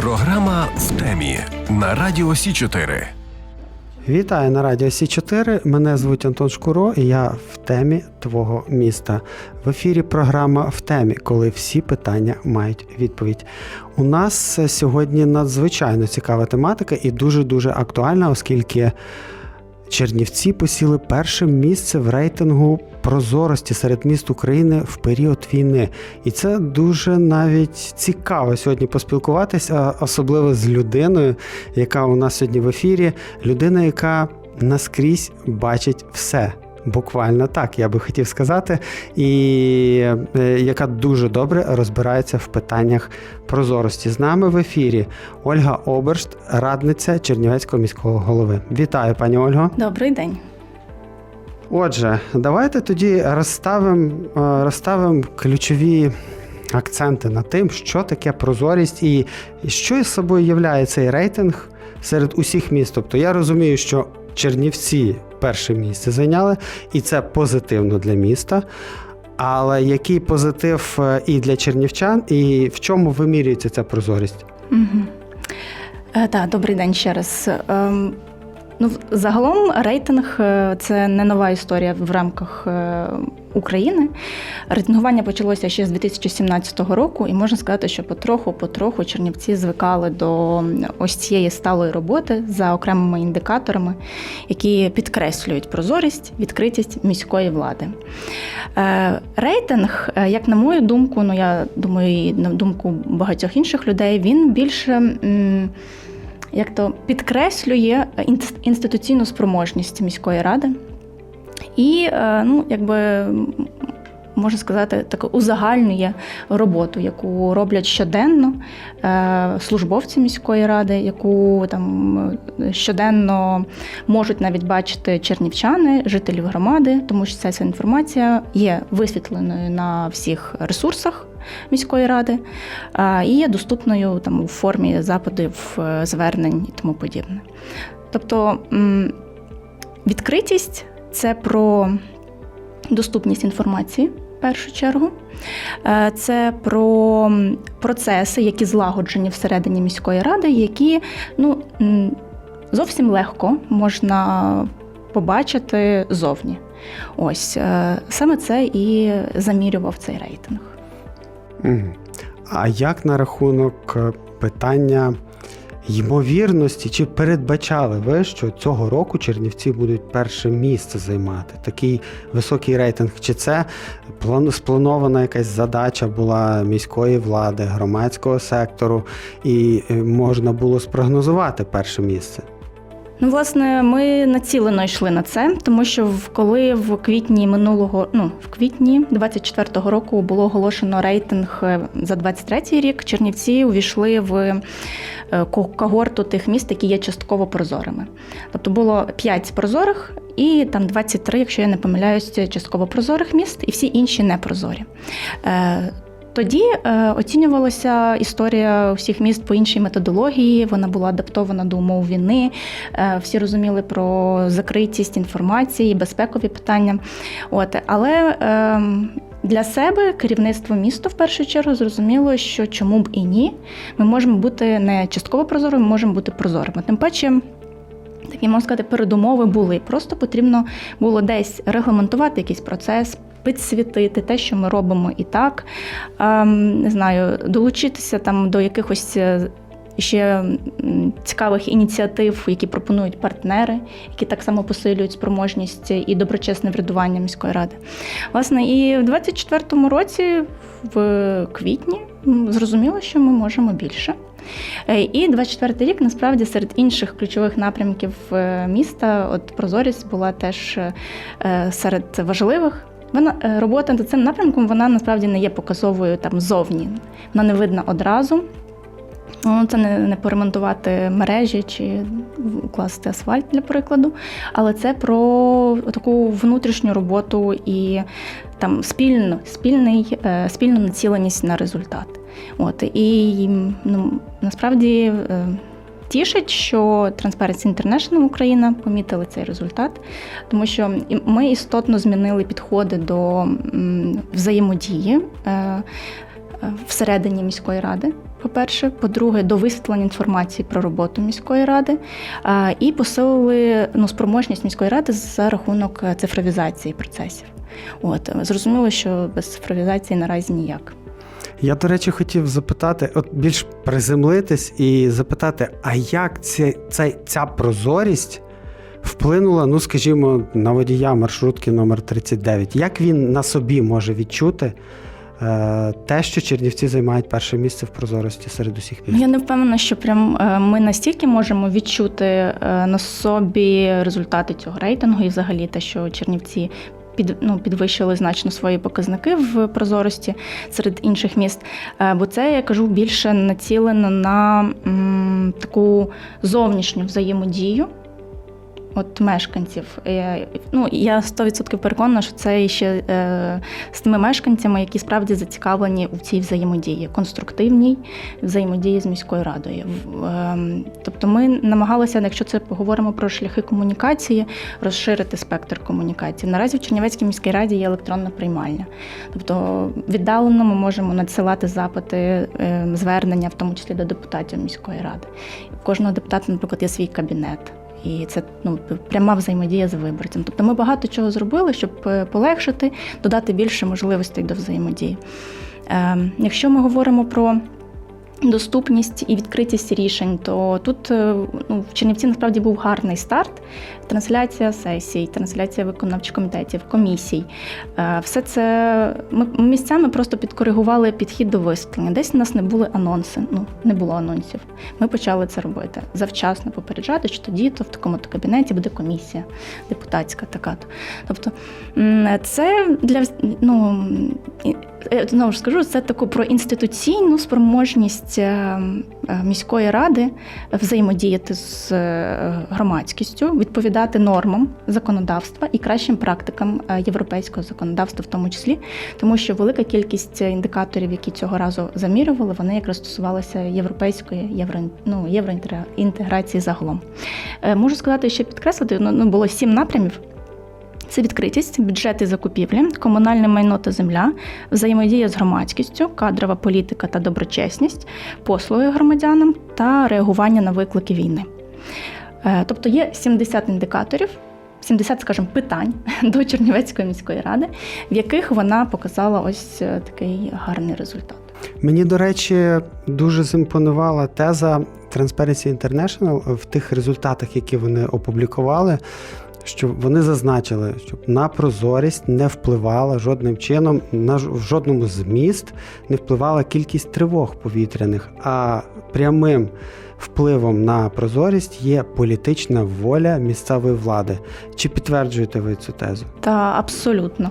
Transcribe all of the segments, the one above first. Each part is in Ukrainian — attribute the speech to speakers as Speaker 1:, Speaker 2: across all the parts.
Speaker 1: Програма в темі на радіо Сі 4
Speaker 2: Вітаю на радіо Сі 4 Мене звуть Антон Шкуро, і я в темі твого міста. В ефірі програма в темі, коли всі питання мають відповідь. У нас сьогодні надзвичайно цікава тематика і дуже дуже актуальна, оскільки. Чернівці посіли перше місце в рейтингу прозорості серед міст України в період війни. І це дуже навіть цікаво сьогодні поспілкуватися, особливо з людиною, яка у нас сьогодні в ефірі. Людина, яка наскрізь бачить все. Буквально так, я би хотів сказати, і е, яка дуже добре розбирається в питаннях прозорості. З нами в ефірі Ольга Обершт, радниця Чернівецького міського голови. Вітаю, пані Ольго.
Speaker 3: Добрий день.
Speaker 2: Отже, давайте тоді розставимо розставим ключові акценти на тим, що таке прозорість і що із собою являє цей рейтинг серед усіх міст. Тобто я розумію, що Чернівці перше місце зайняли, і це позитивно для міста. Але який позитив е, і для чернівчан, і в чому вимірюється ця прозорість?
Speaker 3: Угу. Е, так, добрий день ще раз. Ем, ну, загалом рейтинг е, це не нова історія в рамках е, України. Рейтингування почалося ще з 2017 року, і можна сказати, що потроху-потроху Чернівці звикали до ось цієї сталої роботи за окремими індикаторами, які підкреслюють прозорість, відкритість міської влади. Е, Рейтинг, як на мою думку, ну я думаю, і на думку багатьох інших людей, він більше. Як то підкреслює інс- інституційну спроможність міської ради. І, е, ну, якби можна сказати, таку узагальнює роботу, яку роблять щоденно е, службовці міської ради, яку там е, щоденно можуть навіть бачити чернівчани, жителів громади, тому що ця вся інформація є висвітленою на всіх ресурсах. Міської ради е, і є доступною там у формі запитів, звернень і тому подібне. Тобто відкритість це про доступність інформації першу чергу. Е, Це про процеси, які злагоджені всередині міської ради, які ну, зовсім легко можна побачити зовні. Ось е, саме це і замірював цей рейтинг.
Speaker 2: А як на рахунок е, питання ймовірності, чи передбачали ви, що цього року Чернівці будуть перше місце займати? Такий високий рейтинг? Чи це план- спланована якась задача була міської влади, громадського сектору, і е, можна було спрогнозувати перше місце?
Speaker 3: Ну, власне, ми націлено йшли на це, тому що коли в квітні минулого, ну в квітні 24-го року було оголошено рейтинг е, за 23-й рік, Чернівці увійшли в е, когорту тих міст, які є частково прозорими. Тобто було 5 прозорих і там 23, якщо я не помиляюсь, частково прозорих міст, і всі інші непрозорі. Тоді е, оцінювалася історія всіх міст по іншій методології. Вона була адаптована до умов війни. Е, всі розуміли про закритість інформації, безпекові питання. От але е, для себе керівництво міста в першу чергу зрозуміло, що чому б і ні, ми можемо бути не частково прозорими, ми можемо бути прозорими. Тим паче. Такі можна сказати, передумови були. Просто потрібно було десь регламентувати якийсь процес, підсвітити те, що ми робимо і так. Ем, не знаю, долучитися там до якихось. е, Ще цікавих ініціатив, які пропонують партнери, які так само посилюють спроможність і доброчесне врядування міської ради. Власне, і в 24-му році, в квітні, зрозуміло, що ми можемо більше. Е, І 24 рік насправді серед інших ключових напрямків е, міста, от прозорість була теж серед важливих. Вона е, робота над цим напрямком вона насправді не є показовою там зовні. Вона не видна одразу. Ну, Це не, не поремонтувати мережі чи укласти асфальт для прикладу, але це про таку внутрішню роботу і там спільно, спільний, е, спільну націленість на результат. От і ну, насправді е, тішить, що Transparency International Україна помітили цей результат, тому що ми істотно змінили підходи до взаємодії е, е, всередині міської ради. По-перше, по-друге, до висвітлення інформації про роботу міської ради і посилили ну, спроможність міської ради за рахунок е, цифровізації процесів. От е, зрозуміло, що без цифровізації наразі ніяк.
Speaker 2: Я, до речі, хотів запитати, от більш приземлитись і запитати, а як ця, ця, ця прозорість вплинула, ну скажімо, на водія маршрутки номер 39? Як він на собі може відчути е, те, що Чернівці займають перше місце в прозорості серед усіх міст?
Speaker 3: Я не впевнена, що прям е, ми настільки можемо відчути е, на собі результати цього рейтингу і взагалі те, що Чернівці. Під, ну, підвищили значно свої показники в прозорості серед інших міст. Е, Бо це, я кажу, більше націлено на м, таку зовнішню взаємодію от мешканців. Ну, я 100% переконана, що це ще е, з тими мешканцями, які справді зацікавлені у цій взаємодії, конструктивній взаємодії з міською радою. Ем, Тобто ми намагалися, якщо це поговоримо про шляхи комунікації, розширити спектр комунікації. Наразі в Чернівецькій міській раді є електронна приймальня. Тобто віддалено ми можемо надсилати запити, е, звернення, в тому числі до депутатів міської ради. У кожного депутата, наприклад, є свій кабінет. І це ну пряма взаємодія з виборцем. Тобто ми багато чого зробили, щоб е, полегшити, додати більше можливостей до взаємодії. Ем, Якщо ми говоримо про доступність і відкритість рішень, то тут е, ну, в Чернівці насправді був гарний старт. Трансляція сесій, трансляція виконавчих комітетів, комісій. Е, Все це ми місцями просто підкоригували підхід до висвітлення. Десь у нас не були анонси, ну не було анонсів. Ми почали це робити завчасно попереджати, що тоді то в такому-то кабінеті буде комісія депутатська така. то Тобто це для ну знову ж скажу, це таку про інституційну спроможність е, е, міської ради взаємодіяти з е, громадськістю, відповідати нормам законодавства і кращим практикам е, європейського законодавства, в тому числі, тому що велика кількість індикаторів, які цього разу замірювали, вони якраз стосувалися європейської євро, ну, євроінтеграції загалом. Е, Можу сказати, ще підкреслити, ну, ну, було сім напрямів. Це відкритість, бюджети закупівлі, комунальне майно та земля, взаємодія з громадськістю, кадрова політика та доброчесність, послуги громадянам та реагування на виклики війни. Е, Тобто є 70 індикаторів, 70, скажімо, питань до Чернівецької міської ради, в яких вона показала ось е, такий гарний результат.
Speaker 2: Мені, до речі, дуже зімпонувала теза Transparency International в тих результатах, які вони опублікували. Що вони зазначили, щоб на прозорість не впливала жодним чином, на в жодному з міст не впливала кількість тривог повітряних, а прямим впливом на прозорість є політична воля місцевої влади. Чи підтверджуєте ви цю тезу?
Speaker 3: Та абсолютно.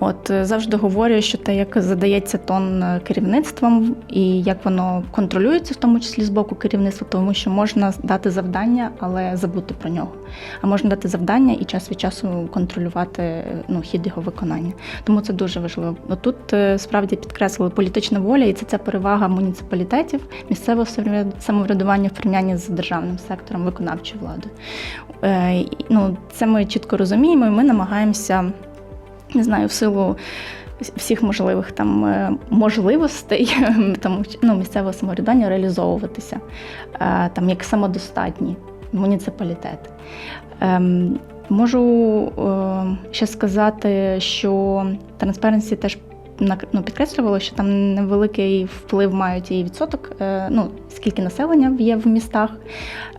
Speaker 3: От е, завжди говорю, що те, як задається тон е, керівництвом і як воно контролюється, в тому числі з боку керівництва, тому що можна дати завдання, але забути про нього. А можна дати завдання і час від часу контролювати е, ну, хід його виконання. Тому це дуже важливо. Тут справді підкреслили політична воля, і це ця перевага муніципалітетів, місцевого самоврядування в порівнянні з державним сектором виконавчої влади. Ну, це ми чітко розуміємо, і ми намагаємося не знаю, в силу всіх можливих там е, можливостей тому, ну, місцевого самоврядування реалізовуватися е, там як самодостатні муніципалітети. Ем, Можу е, ще сказати, що Transparency теж ну, підкреслювало, що там невеликий вплив мають і відсоток, е, ну, скільки населення є в містах,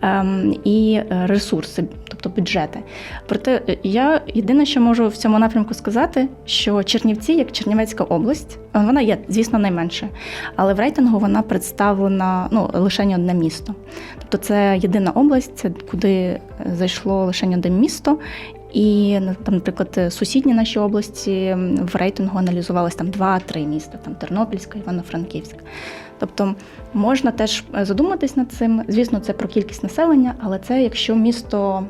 Speaker 3: ем, і е, ресурси, тобто бюджети. Проте е, я єдине, що можу в цьому напрямку сказати, що Чернівці, як Чернівецька область, вона є, звісно, найменше, але в рейтингу вона представлена ну, лише одне місто. Тобто це єдина область, це куди зайшло лише одне місто. І там, наприклад, сусідні наші області в рейтингу аналізувалися там два-три міста, там Тернопільська, Івано-Франківська. Тобто можна теж е, задуматись над цим. Звісно, це про кількість населення, але це якщо місто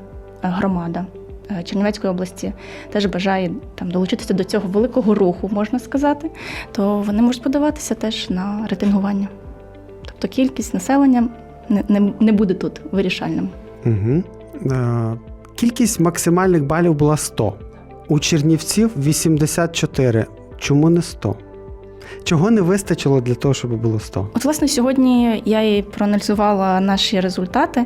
Speaker 3: е, громада е, Чернівецької області теж бажає там долучитися до цього великого руху, можна сказати, то вони можуть подаватися теж на рейтингування. Тобто кількість населення не, не, не буде тут вирішальним.
Speaker 2: Угу. Кількість максимальних балів була 100. У Чернівців 84. Чому не 100? Чого не вистачило для того, щоб було 100?
Speaker 3: От, власне, сьогодні я і проаналізувала наші результати.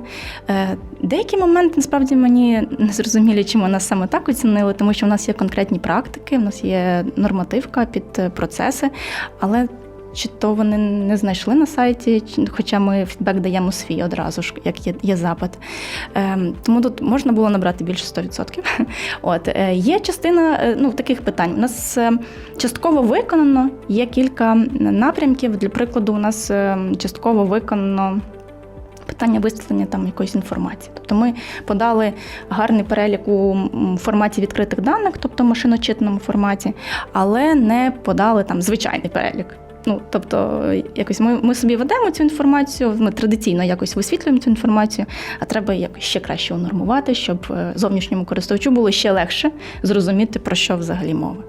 Speaker 3: Е, Деякі моменти насправді мені не зрозумілі, чому нас саме так оцінили, тому що в нас є конкретні практики, в нас є нормативка під процеси, але чи то вони не знайшли на сайті, хоча ми фідбек даємо свій одразу ж, як є, є запит. Ем, тому тут можна було набрати більше 100%. От е, є частина е, ну, таких питань. У нас е, частково виконано, є кілька напрямків. Для прикладу, у нас е, частково виконано. Питання висвітлення там якоїсь інформації. Тобто ми подали гарний перелік у форматі відкритих даних, тобто машиночитному форматі, але не подали там звичайний перелік. Ну, тобто, якось ми, ми собі ведемо цю інформацію, ми традиційно якось висвітлюємо цю інформацію, а треба якось ще краще унормувати, щоб е, зовнішньому користувачу було ще легше зрозуміти, про що взагалі мова.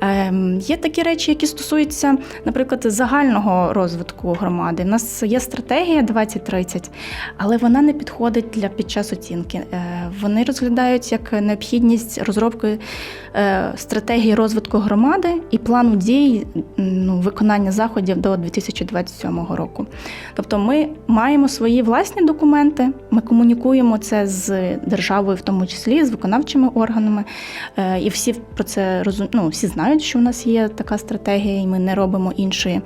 Speaker 3: Ем, є такі речі, які стосуються, наприклад, загального розвитку громади. У нас є стратегія 2030, але вона не підходить для під час оцінки. Е, вони розглядають як необхідність розробки е, стратегії розвитку громади і плану дій ну, виконання заходів до 2027 року. Тобто ми маємо свої власні документи, ми комунікуємо це з державою, в тому числі з виконавчими органами. Е, І всі про це розум... ну, всі знають, що у нас є така стратегія, і ми не робимо іншої.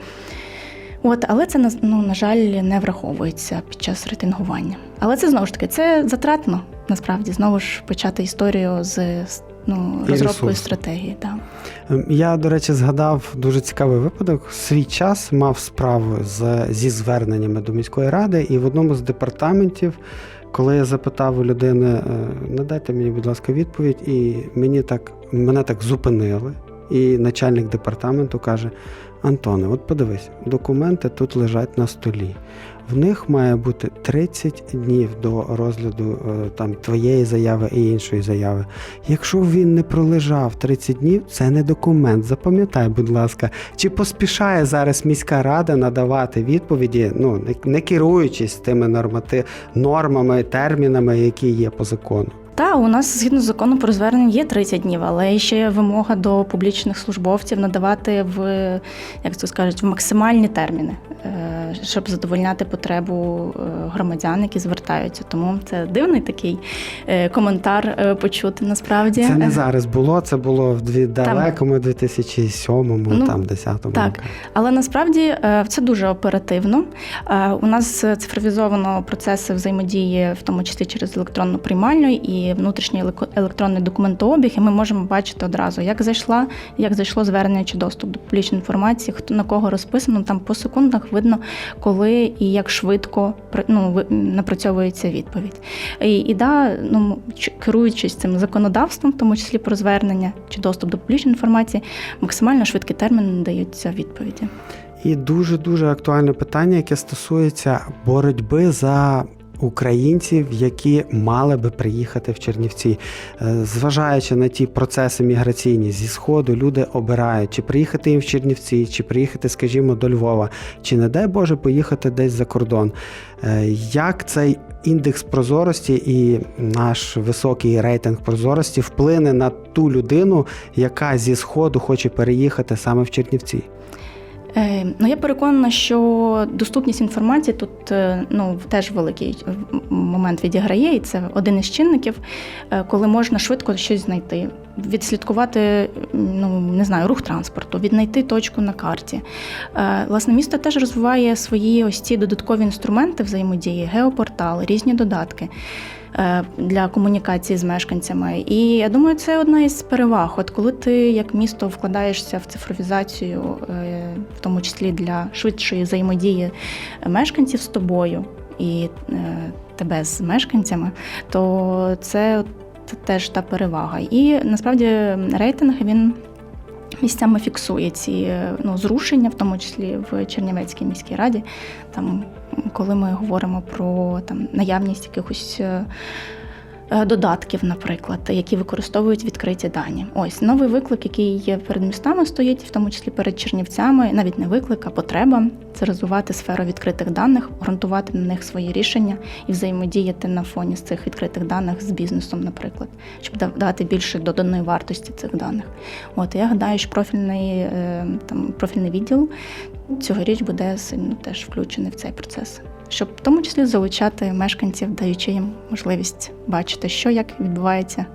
Speaker 3: От, але це ну, на жаль не враховується під час рейтингування. Але це знову ж таки це затратно насправді знову ж почати історію з, ну,
Speaker 2: І
Speaker 3: розробкою
Speaker 2: ресурс.
Speaker 3: стратегії. Так.
Speaker 2: Ем, Я, до речі, згадав дуже цікавий випадок. Свій час мав справу з, зі зверненнями до міської ради, і в одному з департаментів, коли я запитав у людини, е, надайте мені, будь ласка, відповідь, і мені так, мене так зупинили. І начальник департаменту каже: Антоне, от подивись, документи тут лежать на столі. В них має бути 30 днів до розгляду е, там твоєї заяви і іншої заяви. Якщо він не пролежав 30 днів, це не документ. Запам'ятай, будь ласка, чи поспішає зараз міська рада надавати відповіді, ну не, керуючись тими нормати, нормами, термінами, які є по закону.
Speaker 3: Та у нас згідно з законом про звернення є 30 днів, але ще є вимога до публічних службовців надавати в як це скажуть, в максимальні терміни, е, щоб задовольняти потребу е, громадян, які звертаються. Тому це дивний такий е, коментар е, почути насправді.
Speaker 2: Це не зараз було, це було в дві далекому 2007-му,
Speaker 3: Ну,
Speaker 2: там 10-му.
Speaker 3: так. Але насправді це дуже оперативно. У нас цифровізовано процеси взаємодії, в тому числі через електронну приймальню і внутрішній електронний документообіг. І ми можемо бачити одразу, як зайшла, як зайшло звернення чи доступ до публічної інформації, хто на кого розписано. Там по секундах видно, коли і як швидко ну, напрацьовується відповідь. І, і да, ну керуючись цим законодавством, в тому числі про звернення чи доступ до публічної інформації, максимально швидкі терміни надаються відповіді.
Speaker 2: І дуже дуже актуальне питання, яке стосується боротьби за. Українців, які мали би приїхати в Чернівці, Е, зважаючи на ті процеси міграційні зі сходу, люди обирають чи приїхати їм в Чернівці, чи приїхати, скажімо, до Львова, чи не дай Боже поїхати десь за кордон. Е, Як цей індекс прозорості і наш високий рейтинг прозорості вплине на ту людину, яка зі сходу хоче переїхати саме в Чернівці?
Speaker 3: Е, Ну, я переконана, що доступність інформації тут е, ну, теж великий момент відіграє, і це один із чинників, е, коли можна швидко щось знайти, відслідкувати ну, не знаю, рух транспорту, віднайти точку на карті. Е, Власне, місто теж розвиває свої ось ці додаткові інструменти взаємодії, геопортали, різні додатки. Е, Для комунікації з мешканцями, і я думаю, це одна із переваг. От коли ти як місто вкладаєшся в цифровізацію, е, в тому числі для швидшої взаємодії мешканців з тобою і е, тебе з мешканцями, то це теж та перевага. І насправді рейтинг він. Місцями фіксує ці ну, зрушення, в тому числі в Чернівецькій міській раді. Там, коли ми говоримо про там, наявність якихось е, додатків, наприклад, які використовують відкриті дані. Ось новий виклик, який є перед містами, стоїть, в тому числі перед Чернівцями, навіть не виклик, а потреба це розвивати сферу відкритих даних, ґрунтувати на них свої рішення і взаємодіяти на фоні з цих відкритих даних з бізнесом, наприклад, щоб да- дати більше доданої вартості цих даних. От я гадаю, що профільний е, там профільний відділ цьогоріч буде сильно теж включений в цей процес, щоб в тому числі залучати мешканців, даючи їм можливість бачити, що як відбувається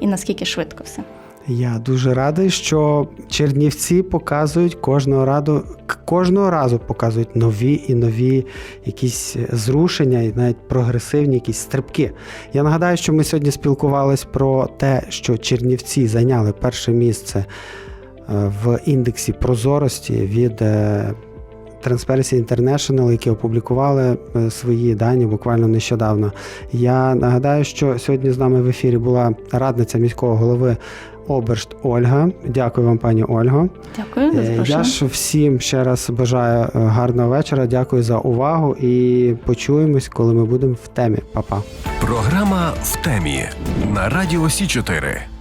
Speaker 3: і наскільки швидко все.
Speaker 2: Я дуже радий, що Чернівці показують кожного разу, кожного разу показують нові і нові якісь зрушення, і навіть прогресивні якісь стрибки. Я нагадаю, що ми сьогодні спілкувались про те, що Чернівці зайняли перше місце е, в індексі прозорості від е, Transparency International, які опублікували е, свої дані буквально нещодавно. Я нагадаю, що сьогодні з нами в ефірі була радниця міського голови Обершт Ольга. Дякую вам, пані Ольго.
Speaker 3: Дякую за
Speaker 2: Е. Я ж всім ще раз бажаю е, гарного вечора. Дякую за увагу і почуємось, коли ми будемо в темі. Па-па.
Speaker 1: Програма в темі на Радіо Сі 4